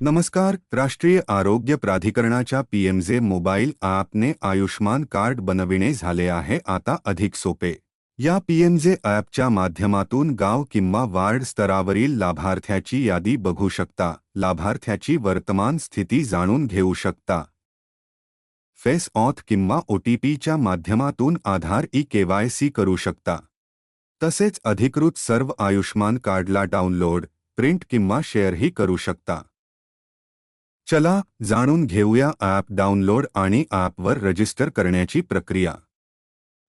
नमस्कार, राष्ट्रीय आरोग्य प्राधिकरणाच्या पीएमजे मोबाईल ॲपने आयुष्मान कार्ड बनविणे झाले आहे, आता अधिक सोपे. या पीएमजे ॲपच्या माध्यमातून गाव किंवा वार्ड स्तरावरील लाभार्थ्याची यादी बघू शकता. लाभार्थ्याची वर्तमान स्थिती जाणून घेऊ शकता. फेस ऑथ किंवा ओटीपीच्या माध्यमातून आधार ई केवायसी करू शकता. तसेच अधिकृत सर्व आयुष्मान कार्डला डाउनलोड, प्रिंट किंवा शेअरही करू शकता. चला जाणून घेऊया ॲप डाउनलोड आणि ॲपवर रजिस्टर करण्याची प्रक्रिया.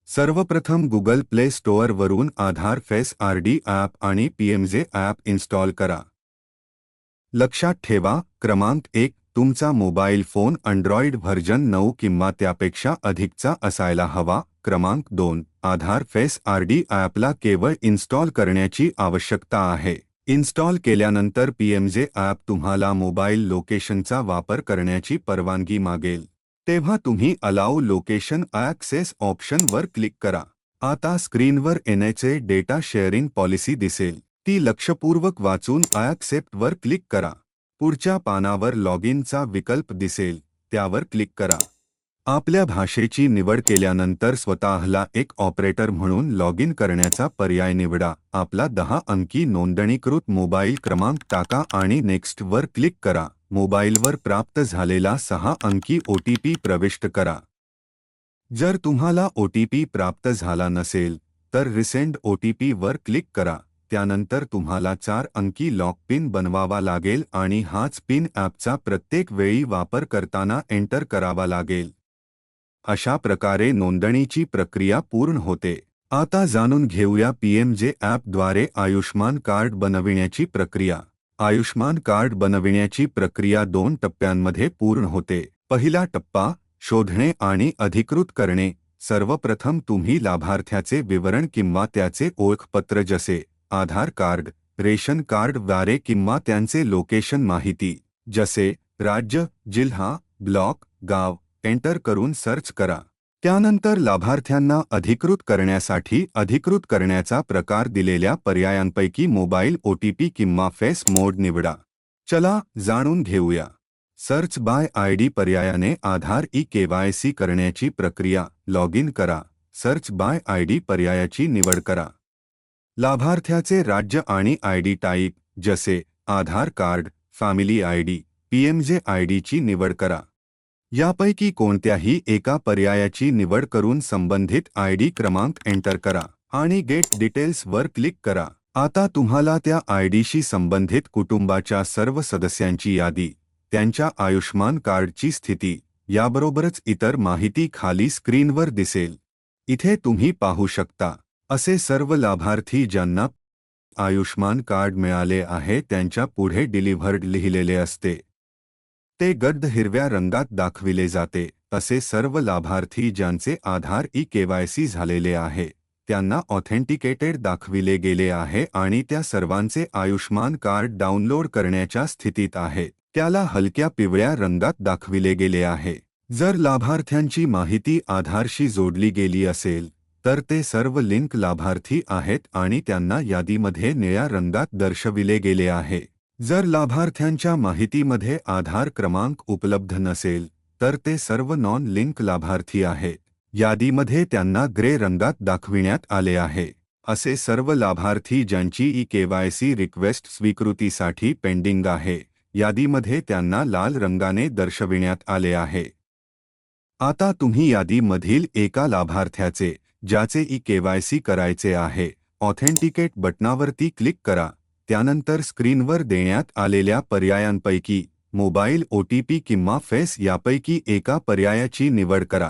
सर्वप्रथम गुगल प्ले स्टोअरवरून आधार फेस आरडी ॲप आणि पीएमजे ॲप इन्स्टॉल करा. लक्षात ठेवा क्रमांक एक तुमचा मोबाईल फोन अँड्रॉइड व्हर्जन नऊ किंवा त्यापेक्षा अधिकचा असायला हवा. क्रमांक दोन आधार फेस आरडी ॲपला केवळ इन्स्टॉल करण्याची आवश्यकता आहे. इन्स्टॉल केल्यानंतर पीएमजे ॲप तुम्हाला मोबाईल लोकेशनचा वापर करण्याची परवानगी मागेल. तेव्हा तुम्ही अलाऊ लोकेशन ॲक्सेस ऑप्शनवर क्लिक करा. आता स्क्रीनवर येण्याचे डेटा शेअरिंग पॉलिसी दिसेल. ती लक्षपूर्वक वाचून ॲक्सेप्टवर क्लिक करा. पुढच्या पानावर लॉग इनचा विकल्प दिसेल. त्यावर क्लिक करा. आपल्या भाषेची निवड केल्यानंतर स्वतःला एक ऑपरेटर म्हणून लॉग इन करण्याचा पर्याय निवडा. आपला दहा अंकी नोंदणीकृत मोबाईल क्रमांक टाका आणि नेक्स्टवर क्लिक करा. मोबाईलवर प्राप्त झालेला सहा अंकी ओ टी पी प्रविष्ट करा. जर तुम्हाला ओ टी पी प्राप्त झाला नसेल तर रिसेंड ओटीपी वर क्लिक करा. त्यानंतर तुम्हाला चार अंकी लॉक पिन बनवावा लागेल आणि हाच पिन ॲपचा प्रत्येक वेळी वापर करताना एंटर करावा लागेल. अशा प्रकारे नोंदणीची प्रक्रिया पूर्ण होते. आता जाणून घेऊया पीएमजे ॲपद्वारे आयुष्मान कार्ड बनविण्याची प्रक्रिया. आयुष्मान कार्ड बनविण्याची प्रक्रिया दोन टप्प्यांमध्ये पूर्ण होते. पहिला टप्पा, शोधणे आणि अधिकृत करणे. सर्वप्रथम तुम्ही लाभार्थ्याचे विवरण किंवा त्याचे ओळखपत्र जसे, आधार कार्ड, रेशन कार्ड वारे किंवा त्यांचे लोकेशन माहिती, जसे, राज्य, जिल्हा, ब्लॉक, गाव एंटर करून सर्च करा. त्यानंतर लाभार्थ्यांना अधिकृत करण्यासाठी अधिकृत करण्याचा प्रकार दिलेल्या पर्यायांपैकी मोबाईल ओटीपी किंवा फेस मोड निवडा. चला जाणून घेऊया. सर्च बाय आय डी पर्यायाने आधार ई केवायसी करण्याची प्रक्रिया लॉग इन करा. सर्च बाय आय डी पर्यायाची निवड करा. लाभार्थ्याचे राज्य आणि आय डी टाईप जसे Aadhaar card family I D PMJ I डीची निवड करा. यापैकी कोणत्याही एका पर्यायाची निवड करून संबंधित आय डी क्रमांक एंटर करा आणि गेट डिटेल्स वर क्लिक करा. आता तुम्हाला त्या आय डीशी संबंधित कुटुंबाच्या सर्व सदस्यांची यादी त्यांच्या आयुष्मान कार्डची स्थिती याबरोबरच इतर माहिती खाली स्क्रीनवर दिसेल. इथे तुम्ही पाहू शकता असे सर्व लाभार्थी ज्यांना आयुष्मान कार्ड मिळाले आहे त्यांच्या पुढे डिलिव्हर्ड लिहिलेले असते. ते गड्ड हिरव्या रंगात दाखविले जाते. असे सर्व लाभार्थी ज्यांचे आधार ई केवायसी झालेले आहे त्यांना ऑथेंटिकेटेड दाखविले गेले आहे आणि त्या सर्वांचे आयुष्मान कार्ड डाउनलोड करण्याच्या स्थितीत आहे. त्याला हलक्या पिवळ्या रंगात दाखविले गेले आहे. जर लाभार्थ्यांची माहिती आधारशी जोडली गेली असेल तर ते सर्व लिंक लाभार्थी आहेत आणि त्यांना यादीमध्ये निळ्या रंगात दर्शविले गेले आहे. जर लाभार्थ्यांच्या माहितीमध्ये आधार क्रमांक उपलब्ध नसेल तर ते सर्व नॉन लिंक लाभार्थी आहेत. यादीमध्ये त्यांना ग्रे रंगात दाखविण्यात आले आहे. असे सर्व लाभार्थी ज्यांची ई केवायसी रिक्वेस्ट स्वीकृतीसाठी पेंडिंग आहे यादीमध्ये त्यांना लाल रंगाने दर्शविण्यात आले आहे. आता तुम्ही यादीमधील एका लाभार्थ्याचे ज्याचे ई केवायसी करायचे आहे ऑथेंटिकेट बटनावरती क्लिक करा. त्यानंतर स्क्रीनवर देण्यात आलेल्या पर्यायांपैकी मोबाईल ओटीपी किंवा फेस यापैकी एका पर्यायाची निवड करा.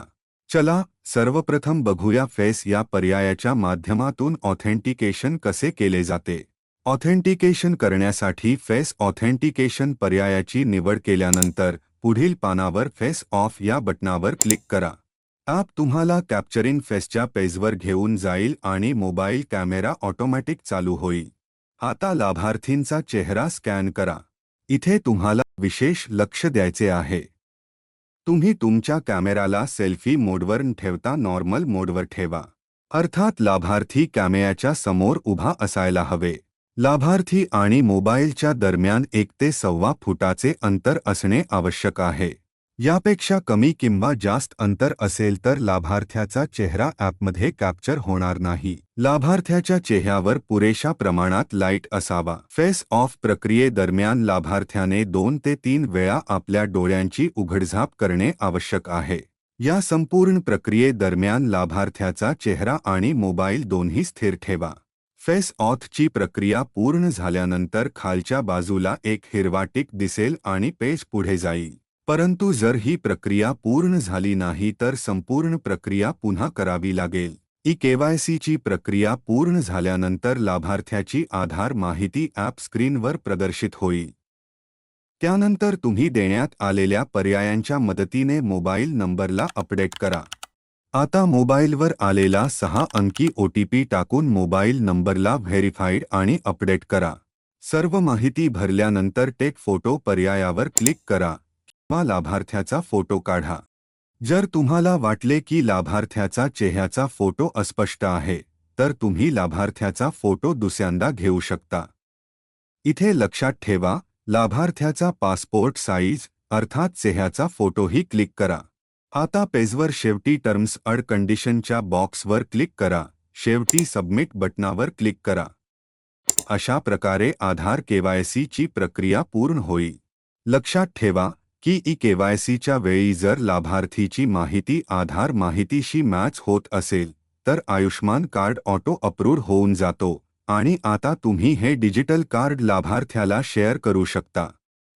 चला सर्वप्रथम बघूया फेस या पर्यायाच्या माध्यमातून ऑथेंटिकेशन कसे केले जाते. ऑथेंटिकेशन करण्यासाठी फेस ऑथेंटिकेशन पर्यायाची निवड केल्यानंतर पुढील पानावर फेस ऑफ या बटनावर क्लिक करा. ॲप तुम्हाला कॅप्चरिंग फेसच्या पेजवर घेऊन जाईल आणि मोबाईल कॅमेरा ऑटोमॅटिक चालू होईल. आता लाभार्थींचा चेहरा स्कॅन करा. इथे तुम्हाला विशेष लक्ष द्यायचे आहे. तुम्ही तुमच्या कॅमेराला सेल्फी मोडवर ठेवता नॉर्मल मोडवर ठेवा. अर्थात लाभार्थी कॅमेऱ्याच्या समोर उभा असायला हवे. लाभार्थी आणि मोबाईलच्या दरम्यान एक ते सव्वा फुटाचे अंतर असणे आवश्यक आहे. यापेक्षा कमी किंवा जास्त अंतर असेल तर लाभार्थ्याचा चेहरा ॲपमध्ये कॅप्चर होणार नाही. लाभार्थ्याच्या चेहऱ्यावर पुरेशा प्रमाणात लाइट असावा. फेस ऑफ प्रक्रियेदरम्यान लाभार्थ्याने दोन ते तीन वेळा आपल्या डोळ्यांची उघडझाप करणे आवश्यक आहे. या संपूर्ण प्रक्रियेदरम्यान लाभार्थ्याचा चेहरा आणि मोबाईल दोन्ही स्थिर ठेवा. फेस ऑथची प्रक्रिया पूर्ण झाल्यानंतर खालच्या बाजूला एक हिरवा टिक दिसेल आणि पेज पुढे जाईल. परंतु जर ही प्रक्रिया पूर्ण झाली नाही तर संपूर्ण प्रक्रिया पुन्हा करावी लागेल. ई केवायसीची प्रक्रिया पूर्ण झाल्यानंतर लाभार्थ्याची आधार माहिती ॲप स्क्रीनवर प्रदर्शित होईल. त्यानंतर तुम्ही देण्यात आलेल्या पर्यायांच्या मदतीने मोबाईल नंबरला अपडेट करा. आता मोबाईलवर आलेला सहा अंकी ओ टी पी टाकून मोबाईल नंबरला व्हेरीफाईड आणि अपडेट करा. सर्व माहिती भरल्यानंतर टेक फोटो पर्यायावर क्लिक करा. किंवा लाभार्थ्याचा फोटो काढा. जर तुम्हाला वाटले की लाभार्थ्याचा चेहऱ्याचा फोटो अस्पष्ट आहे तर तुम्ही लाभार्थ्याचा फोटो दुसऱ्यांदा घेऊ शकता. इथे लक्षात ठेवा लाभार्थ्याचा पासपोर्ट साईज अर्थात चेह्याचा फोटोही क्लिक करा. आता पेजवर शेवटी टर्म्स अड कंडिशनच्या बॉक्सवर क्लिक करा शेवटी सबमिट बटनावर क्लिक करा. अशा प्रकारे आधार केवायसीची प्रक्रिया पूर्ण होईल. लक्षात ठेवा की ई केवायसीच्या वेळी जर लाभार्थीची माहिती आधार माहितीशी मॅच होत असेल तर आयुष्मान कार्ड ऑटो अप्रूव्ह होऊन जातो आणि आता तुम्ही हे डिजिटल कार्ड लाभार्थ्याला शेअर करू शकता.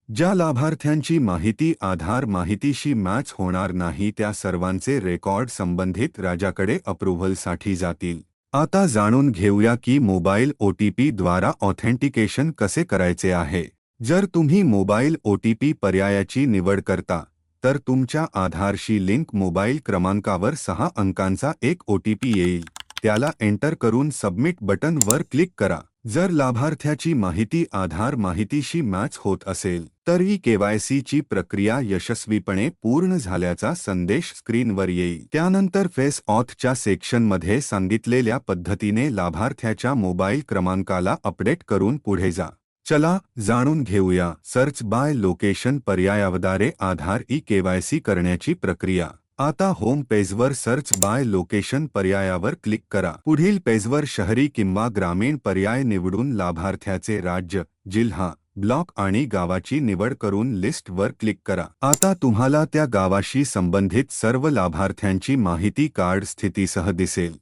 ज्या लाभार्थ्यांची माहिती आधार माहितीशी मॅच होणार नाही त्या सर्वांचे रेकॉर्ड संबंधित राजाकडे अप्रुव्हलसाठी जातील. आता जाणून घेऊया की मोबाईल ओ टी पीद्वारा ऑथेंटिकेशन कसे करायचे आहे. जर तुम्ही मोबाईल ओ टी पी पर्यायाची निवड करता तर तुमच्या आधारशी लिंक मोबाईल क्रमांकावर सहा अंकांचा एक ओ टी पी येईल. त्याला एंटर करून सबमिट बटनवर क्लिक करा. जर लाभार्थ्याची माहिती आधार माहितीशी मॅच होत असेल तर केवायसी केवायसीची प्रक्रिया यशस्वीपणे पूर्ण झाल्याचा संदेश स्क्रीनवर येईल. त्यानंतर फेस ऑथच्या सेक्शनमध्ये सांगितलेल्या पद्धतीने लाभार्थ्याच्या मोबाईल क्रमांकाला अपडेट करून पुढे जा. चला जाणून घेऊया सर्च बाय लोकेशन पर्यायावदारे आधार ई केवायसी करण्याची प्रक्रिया. आता होम पेजवर सर्च बाय लोकेशन पर्यायावर क्लिक करा. पुढील पेजवर शहरी किंवा ग्रामीण पर्याय निवडून लाभार्थ्याचे राज्य जिल्हा ब्लॉक आणि गावाची निवड करून लिस्टवर क्लिक करा. आता तुम्हाला त्या गावाशी संबंधित सर्व लाभार्थ्यांची माहिती कार्ड स्थितीसह दिसेल.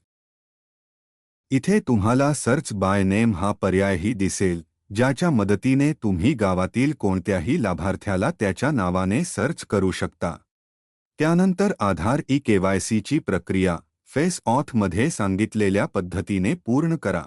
इथे तुम्हाला सर्च बाय नेम हा पर्यायही दिसेल. ज्याच्या मदतीने तुम्ही गावातील कोणत्याही लाभार्थ्याला त्याच्या नावाने सर्च करू शकता. त्यानंतर आधार ई केवायसीची प्रक्रिया, फेस ऑथमध्ये सांगितलेल्या पद्धतीने पूर्ण करा.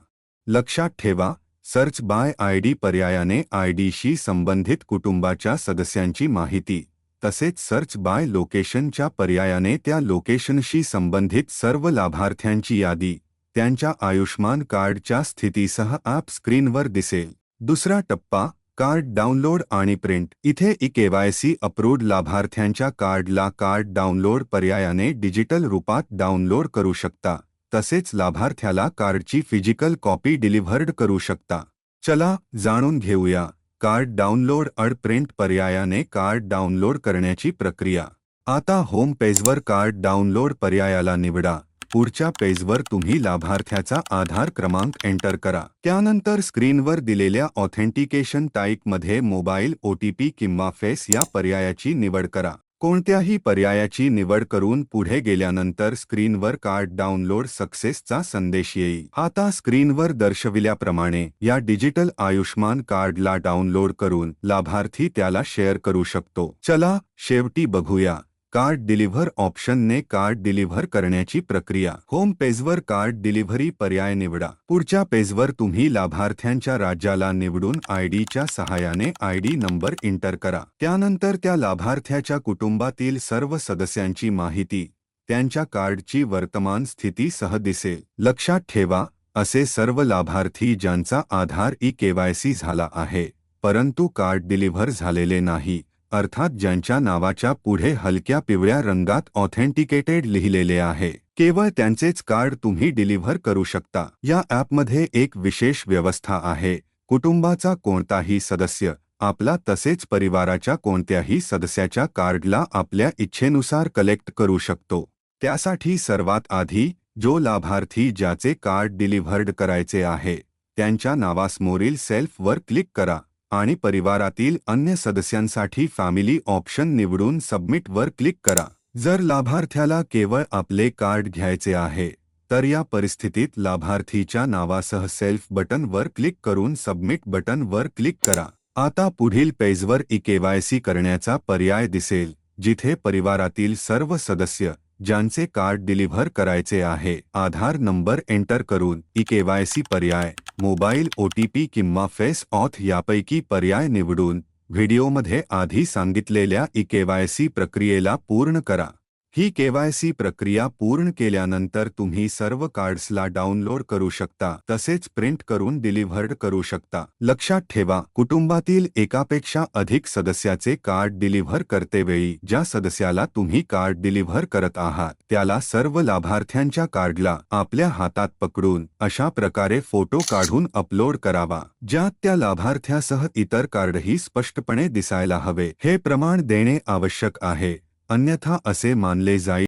लक्षात ठेवा, सर्च बाय आय डी पर्यायाने आय डीशी संबंधित कुटुंबाच्या सदस्यांची माहिती, तसेच सर्च बाय लोकेशनच्या पर्यायाने त्या लोकेशनशी संबंधित सर्व लाभार्थ्यांची यादी, त्यांच्या आयुष्मान कार्डच्या स्थितीसह ॲप स्क्रीनवर दिसेल. दुसरा टप्पा, कार्ड डाउनलोड आणि प्रिंट. इथे ई केवायसी अप्रूव्ड लाभार्थ्यांच्या कार्डला कार्ड डाउनलोड पर्यायाने डिजिटल रूपात डाउनलोड करू शकता. तसेच लाभार्थ्याला कार्डची फ़िज़िकल कॉपी डिलिव्हर्ड करू शकता. चला जाणून घेऊया, कार्ड डाउनलोड अड प्रिंट पर्यायाने कार्ड डाउनलोड करण्याची प्रक्रिया. आता होम पेजवर कार्ड डाउनलोड पर्यायाला निवडा. पुढच्या पेजवर तुम्ही लाभार्थ्याचा आधार क्रमांक एंटर करा. त्यानंतर स्क्रीनवर दिलेल्या ऑथेंटिकेशन टाईपमध्ये मोबाईल ओ टी पी किंवा फेस या पर्यायाची निवड करा. कोणत्याही पर्यायाची निवड करून पुढे गेल्यानंतर स्क्रीनवर कार्ड डाउनलोड सक्सेसचा संदेश येईल. आता स्क्रीनवर दर्शविल्याप्रमाणे या डिजिटल आयुष्मान कार्डला डाउनलोड करून लाभार्थी त्याला शेअर करू शकतो. चला शेवटी बघूया. कार्ड डिलिव्हर ऑप्शनने कार्ड डिलिव्हर करण्याची प्रक्रिया. होम पेजवर कार्ड डिलिव्हरी पर्याय निवडा. पुढच्या पेजवर तुम्ही लाभार्थ्यांच्या राज्याला निवडून आय डीच्या सहाय्याने आय डी नंबर इंटर करा. त्यानंतर त्या लाभार्थ्याच्या कुटुंबातील सर्व सदस्यांची माहिती त्यांच्या कार्डची वर्तमान स्थिती सह दिसेल. लक्षात ठेवा असे सर्व लाभार्थी ज्यांचा आधार ई केवायसी झाला आहे परंतु कार्ड डिलिव्हर झालेले नाही. अर्थात ज्यांच्या नावाच्या पुढे हलक्या पिवळ्या रंगात ऑथेंटिकेटेड लिहिलेले आहे. केवळ त्यांचेच कार्ड तुम्ही डिलिव्हर करू शकता. या ॲपमध्ये एक विशेष व्यवस्था आहे. कुटुंबाचा कोणताही सदस्य आपला तसेच परिवाराच्या कोणत्याही सदस्याच्या कार्डला आपल्या इच्छेनुसार कलेक्ट करू शकतो. त्यासाठी सर्वात आधी जो लाभार्थी ज्याचे कार्ड डिलिव्हर्ड करायचे आहे त्यांच्या नावासमोरील सेल्फवर क्लिक करा. आणि परिवारातील अन्य सदस्यांसाठी फॅमिली ऑप्शन निवडून सबमिटवर क्लिक करा. जर लाभार्थ्याला केवळ आपले कार्ड घ्यायचे आहे तर या परिस्थितीत लाभार्थीच्या नावासह सेल्फ बटनवर क्लिक करून सबमिट बटनवर क्लिक करा. आता पुढील पेजवर ई केवायसी करण्याचा पर्याय दिसेल जिथे परिवारातील सर्व सदस्य ज्यांचे कार्ड डिलिव्हर करायचे आहे. आधार नंबर एंटर करून ई केवायसी पर्याय, मोबाईल पी किंवा फेस ऑथ यापैकी पर्याय निवडून व्हिडिओमध्ये आधी सांगितलेल्या ई केवायसी प्रक्रियेला पूर्ण करा. ही केवायसी प्रक्रिया पूर्ण केल्यानंतर तुम्ही सर्व कार्ड्सला डाउनलोड करू शकता तसेच प्रिंट करून डिलिव्हर्ड करू शकता. लक्षात ठेवा कुटुंबातील एकापेक्षा अधिक सदस्याचे कार्ड डिलिव्हर करतेवेळी ज्या सदस्याला तुम्ही कार्ड डिलिव्हर करत आहात त्याला सर्व लाभार्थ्यांच्या कार्डला आपल्या हातात पकडून अशा प्रकारे फोटो काढून अपलोड करावा ज्यात त्या लाभार्थ्यासह इतर कार्डही स्पष्टपणे दिसायला हवे. हे प्रमाण देणे आवश्यक आहे. अन्यथा असे मानले जाईल.